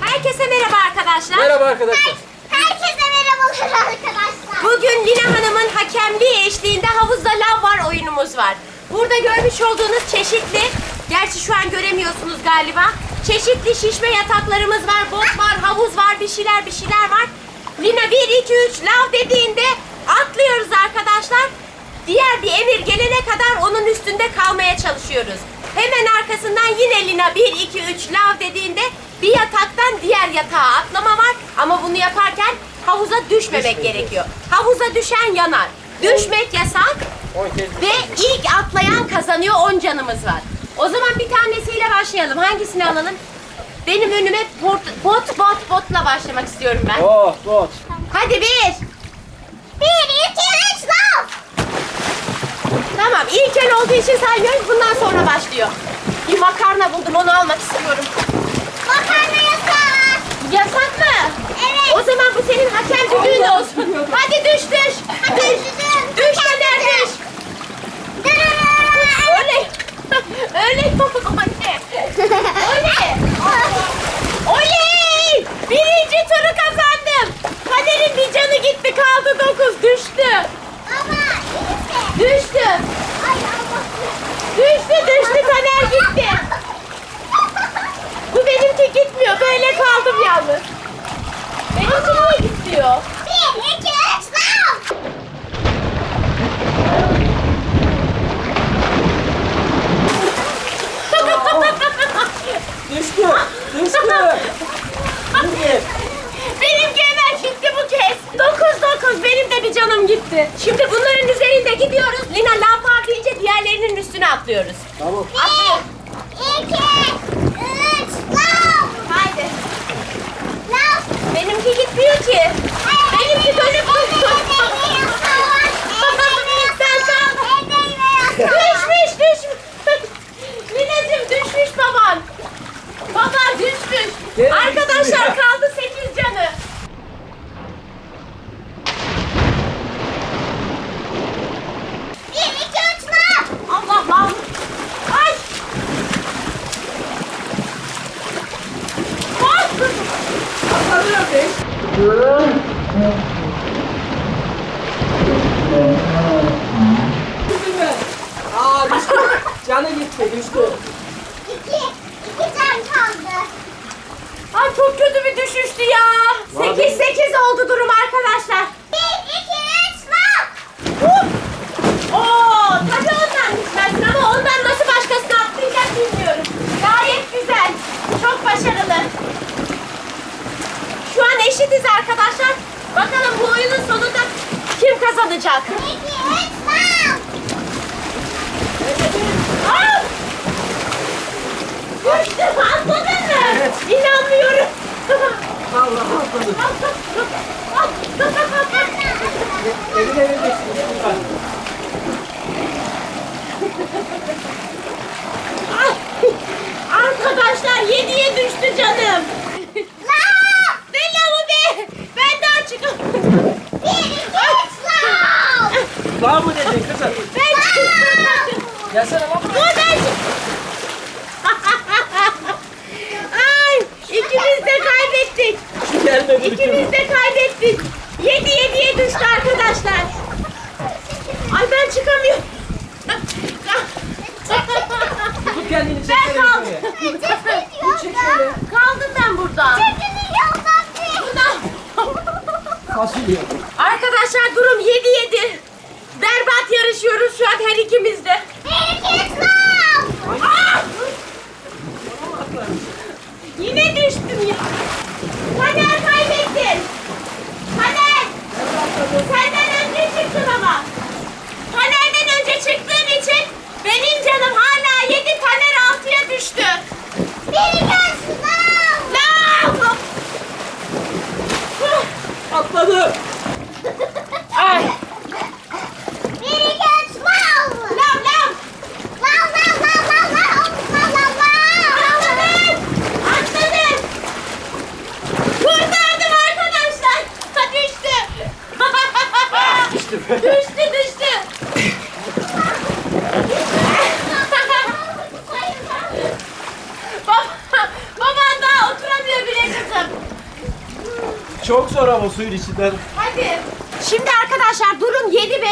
Herkese merhaba arkadaşlar. Merhaba arkadaşlar. Herkese merhabalar arkadaşlar. Bugün Lina Hanım'ın hakemliği eşliğinde havuzda lav var oyunumuz var. Burada görmüş olduğunuz çeşitli, gerçi şu an göremiyorsunuz galiba. Çeşitli şişme yataklarımız var, bot var, havuz var, bir şeyler bir şeyler var. Lina 1, 2, 3 lav dediğinde atlıyoruz arkadaşlar. Diğer bir emir gelene kadar onun üstünde kalmaya çalışıyoruz. Hemen arkasından yine Lina 1, 2, 3 lav dediğinde bir yataktan diğer yatağa atlama var. Ama bunu yaparken havuza düşmemek gerekiyor. Havuza düşen yanar. Düşmek yasak. 10 kez Ve ilk atlayan kazanıyor 10 canımız var. O zaman bir tanesiyle başlayalım. Hangisini alalım? Benim önüme bot bot bot botla başlamak istiyorum ben. Oh, bot. Hadi bir. Bir, iki, üç, lav. Tamam ilk el olduğu için saymıyoruz. Bundan sonra başlıyor. Bir makarna buldum onu almak istiyorum. Makarna yasak. Yasak mı? Evet. O zaman bu senin hakem düdüğün olsun. Hadi düş düş. Hadi Düş. düş. Öner düş. Oley. Öyle yok anne. Oley. Oley. Birinci turu kazandım. Gitti kaldı dokuz düştü. Ama işte. Düştü. Ay Allah. Düştü düştü Taner gitti. Bu benimki gitmiyor. Böyle kaldım yalnız. Benimki niye gitmiyor? Bir, iki, üç, lav. Düştü. Düştü. Dur Benimki hemen gitti bu kez. Dokuz dokuz benim de bir canım gitti. Şimdi bunların üzerinde gidiyoruz. Lina lafa deyince diğerlerinin üstüne atlıyoruz. Tamam. Bir, iki, üç, lav. Haydi. Lav. Benimki gitmiyor ki. Benimki dönüp Sen sağ Düşmüş düşmüş. Lina'cığım düşmüş baban. Baba düşmüş. Gene Arkadaşlar düştü ya. kaldı 8 canı. Bir, iki, üç, lav. Allah Allah. Ay. Ay. Aa düştü. Canı gitti, düştü. İki, iki can kaldı. Ay çok kötü bir düşüştü ya. Vallahi- 8 8 oldu durum arkadaşlar. Bir, iki, üç, lav. Hop. Oo, tabii ondan düşmezsin ama ondan nasıl başkasına atlayacak bilmiyorum. Gayet güzel. Çok başarılı. Şu an eşitiz arkadaşlar. Bakalım bu oyunun sonunda kim kazanacak? İki, üç, lav. Aa! Düştüm atladın mı? Evet. İnanmıyorum. Allah atladı. Lütfen. Ay, Arkadaşlar yediye düştü canım. Lav. Ne lavı be? Ben daha çıkamadım. Bir, iki, üç, lav. Var mı dedin kızım? Ben çıkamadım. Gelsene bak. Dur ben çık- Ay ikimiz de kaybettik. Gelmedi. İkimiz de kaybettik. Yedi yediye düştü arkadaşlar. Ay ben çıkamıyorum. Tut kendini çek. Ben şöyle da. Kaldım ben burada. Çekiliyor da. Buradan. Fasulye. Arkadaşlar durum 7-7. Berbat yarışıyoruz şu an her ikimiz de. Ah! Yine düştüm ya. Kader kaybettin. Kader. Senden önce çıktın ama. Kader'den önce çıktığın için benim canım hala 7 Kader 6'ya düştü. Bir, iki, üç, lav. Lav! Atladı. Ay. Bir, iki, üç, lav. Lav lav. düştü düştü. Baba, baban daha oturamıyor bile kızım. Çok zor ama suyun içinden. Hadi. Şimdi arkadaşlar durum 7-5.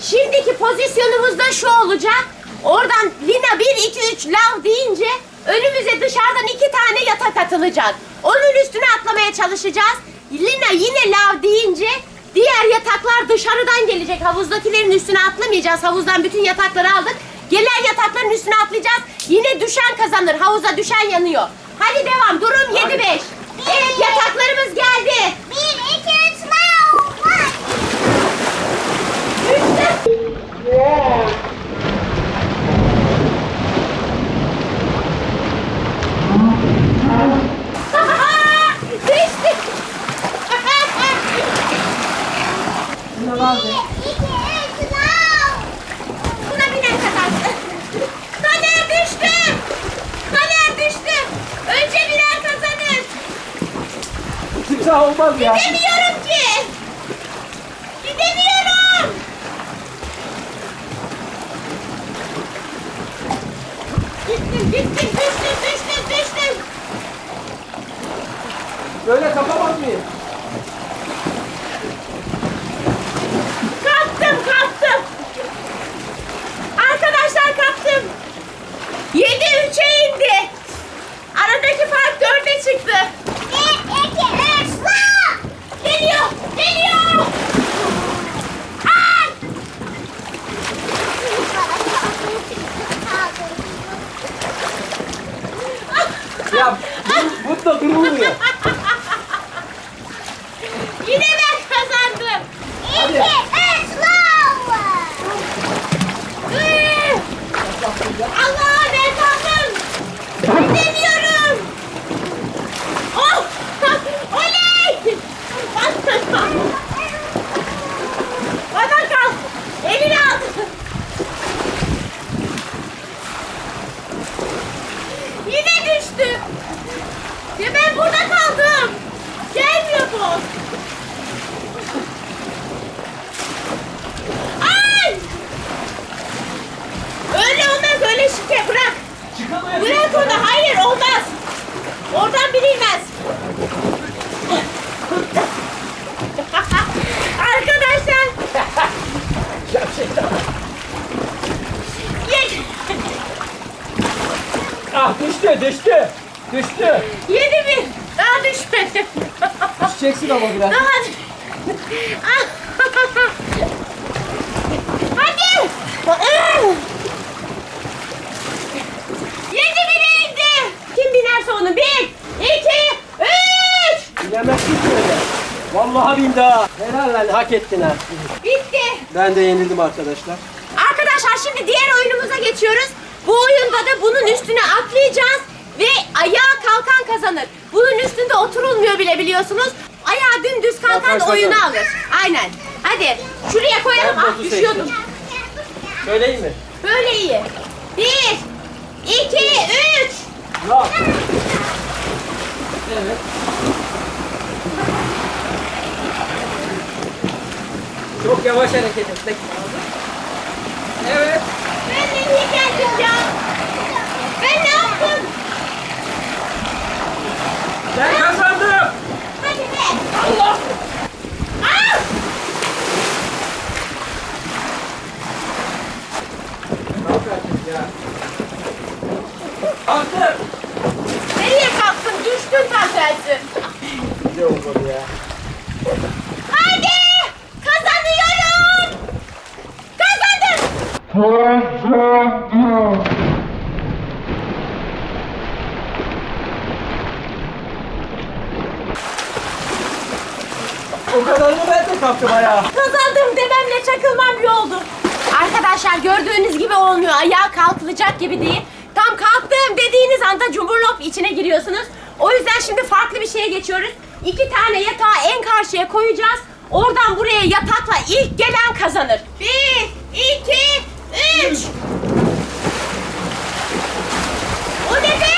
Şimdiki pozisyonumuz da şu olacak. Oradan Lina 1 2 3 lav deyince önümüze dışarıdan iki tane yatak atılacak. Onun üstüne atlamaya çalışacağız. Lina yine lav deyince diğer yataklar dışarıdan gelecek. Havuzdakilerin üstüne atlamayacağız. Havuzdan bütün yatakları aldık. Gelen yatakların üstüne atlayacağız. Yine düşen kazanır. Havuza düşen yanıyor. Hadi devam. Durum 7-5. Evet yataklarımız geldi. 1, 2, 3, now. 1. 3, 4. Ki. Gidemiyorum. Gittim, gittim, düştüm, düştüm, düştüm. Böyle kapamaz mıyım? Kaptım, kaptım. Arkadaşlar kaptım. 7 3'e indi. Aradaki fark 4'e çıktı. Bir, iki, üç, lav. Geliyor, geliyor. Ay! Ya bu, bu da durulmuyor. Yine ben kazandım. İki, üç, lav. Üh! Allah ben kaldım. Gidemiyorum. Oh! Oley! Bana kal. Bana kal. Elini al. Yine düştü. Ya ben burada kaldım. Gelmiyor bu. Ay! Öyle olmaz öyle şike bırak. Çıkamıyor. Bırak onu hayır olmaz. Oradan bilinmez. Arkadaşlar Gerçekten. ye- Ah düştü düştü. Yedi bir daha düşmedim. Düşeceksin ama biraz. Daha Hadi. Yedi bile indi. Kim binerse onu bir, iki, üç. Bilemezsin ki öyle. Vallahi bin daha. Helal lan hak ettin ha. Bitti. Ben de yenildim arkadaşlar. Arkadaşlar şimdi diğer oyunumuza geçiyoruz. Bu oyunda da bunun üstüne atlayacağız ayağa kalkan kazanır. Bunun üstünde oturulmuyor bile biliyorsunuz. Ayağa dümdüz kalkan Kalkan oyunu kazanır. alır. Aynen. Hadi şuraya koyalım. Ben Ah botu düşüyordum. Söyleyeyim mi? Böyle iyi. Bir, iki, üç. Ya. Evet. Çok yavaş hareket etmek lazım. Evet. Ben nereye geldim ya? Ben ne yaptım? Ben kazandım. Hadi be. Allah. Ah! Artık ya. Kalktım. Nereye kalktın? Düştün tam tersi. Ne olmadı ya? Hadi! Kazanıyorum! Kazandım! O kadarını ben de kaptım ayağa. Kazandım dememle çakılmam bir oldu. Arkadaşlar gördüğünüz gibi olmuyor. Ayağa kalkılacak gibi değil. Tam kalktım dediğiniz anda cumburlop içine giriyorsunuz. O yüzden şimdi farklı bir şeye geçiyoruz. İki tane yatağı en karşıya koyacağız. Oradan buraya yatakla ilk gelen kazanır. Bir, iki, üç. O ne be?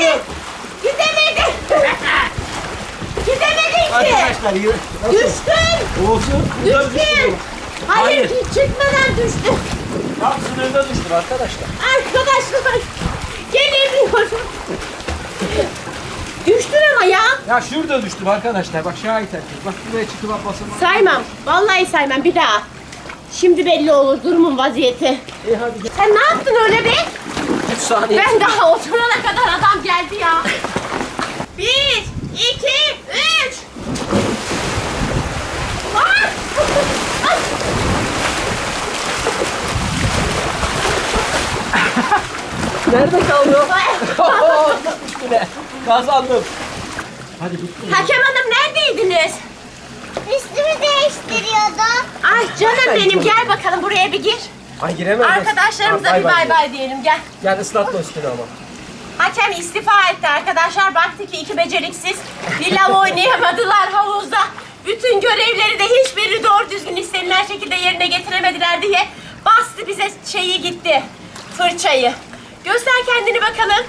Ben kazandım. Gidemedim. arkadaşlar. yürü. Nasıl? Düştün. Olsun. Düştün. düştüm. Hayır, Hayır. çıkmadan düştün. Tam sınırda düştüm arkadaşlar. Arkadaşlar gelemiyorum. Düştün ama ya. Ya şurada düştüm arkadaşlar. Bak şahit herkes. Bak buraya çıkıp basamadım. Saymam. Vallahi saymam bir daha. Şimdi belli olur durumun vaziyeti. İyi hadi. Sen ne yaptın öyle be? 3 saniye. Ben daha oturana kadar adam geldi ya. Bir, iki, üç. Var. Ay. Nerede. Üstüne. Kazandım. Hadi bitti. Hakem hanım neredeydiniz? Üstümü değiştiriyordum. Ay canım benim gel bakalım buraya bir gir. Ay giremem. Arkadaşlarımıza bir bay bay diyelim gel. Gel ıslatma üstünü ama. Hakem istifa etti arkadaşlar. Baktı ki iki beceriksiz bir lav oynayamadılar havuzda. Bütün görevleri de hiçbiri doğru düzgün istenilen şekilde yerine getiremediler diye bastı bize şeyi gitti. Fırçayı. Göster kendini bakalım.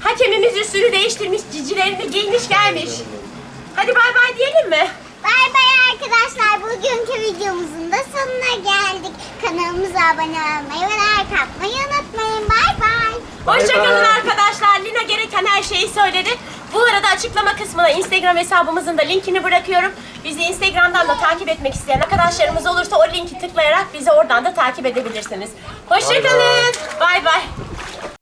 Hakemimiz üstünü değiştirmiş, cicilerini giymiş gelmiş. Hadi bay bay diyelim mi? Bay bay arkadaşlar. Kanalımıza abone olmayı ve like atmayı unutmayın. Bay bay. Hoşçakalın arkadaşlar. Lina gereken her şeyi söyledi. Bu arada açıklama kısmına Instagram hesabımızın da linkini bırakıyorum. Bizi Instagram'dan da takip etmek isteyen arkadaşlarımız olursa o linki tıklayarak bizi oradan da takip edebilirsiniz. Hoşçakalın. Bay bay.